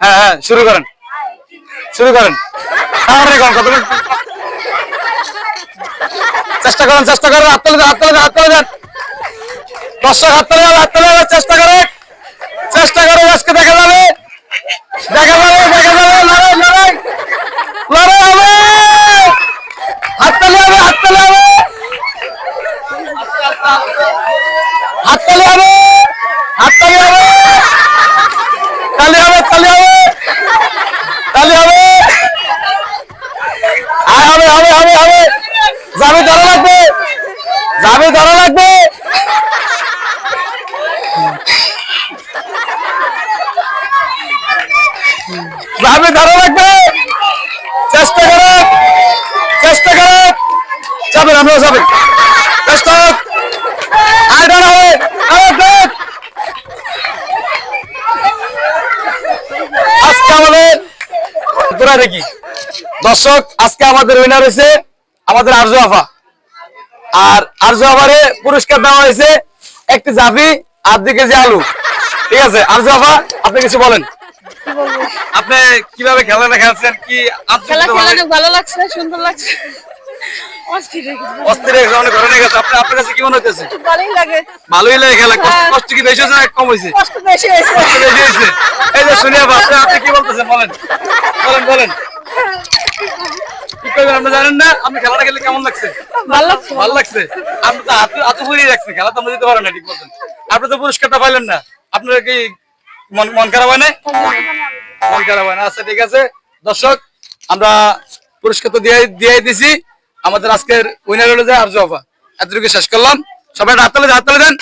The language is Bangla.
হ্যাঁ হ্যাঁ শুরু করেন। শুরু করেন। তাড়াতাড়ি করেন, কতক্ষণ? চেষ্টা করেন চেষ্টা করেন হাত তুলে হাত তুলে হাত তুলে দেন। দর্শক হাত তুলে হাত তুলে চেষ্টা করেন। চেষ্টা করে আজকে দেখা যাবে। দেখা যাবে দেখা যাবে লড়াই লড়াই। লড়াই হবে। হাততালি হবে হাততালি হবে। হাততালি হবে। হাততালি হবে। তালি হবে তালি হবে। তালি হবে। আয়, হবে হবে হবে হবে। যাবে ধরা লাগবে। যাবে ধরা লাগবে। যাবে ধরা লাগবে। চেষ্টা করে। চেষ্টা করে। যাবেন আমরা যাবেন চেষ্টা আয়, ধরা, হবে আয় দেখ। আজকে আমাদের তোরা দেখি। দর্শক আজকে আমাদের উইনার হয়েছে আমাদের আরজু আফা। আর আরজু আফারে পুরস্কার দেওয়া হয়েছে একটি জাফি আর দুই কেজি আলু। ঠিক আছে আরজু আফা আপনি কিছু বলেন। আপনি কীভাবে খেলাটা খেলছেন? কি খেলা খেলা ভালো লাগছে সুন্দর লাগছে। অস্থির হয়ে গেছে। অস্থির হয়ে গেছে, অনেক ঘরে গেছে। আপনি আপনার কাছে কি মনে হচ্ছে ভালোই লাগে। ভালোই লাগে খেলা। কষ্ট- হ্যাঁ। কি বেশি হয়েছে কম হয়েছে? হয়েছে। কষ্ট বেশি হয়েছে। এই যে শুনিয়া আপনি আপনি কি বলতেছেন? বলেন। বলেন। বলেন কি করবেন আপনি জানেন না? আপনি খেলাটা খেলে কেমন লাগছে? ভালো লাগছে। ভালো লাগছে? আপনি তো হাতে হাতে ফুরিয়ে রাখছেন খেলা তো আমরা দিতে পারেন না ঠিক মতন আপনি তো পুরস্কারটা পাইলেন না। আপনার কি মন মন খারাপ হয় না মন খারাপ হয় না। আচ্ছা ঠিক আছে। দর্শক আমরা পুরস্কার তো দিয়ে দিয়ে দিছি। আমাদের আজকের উইনার হলো যে আরজু আফা। এতটুকু শেষ করলাম। সবাই হাততালে হাততালে দেন।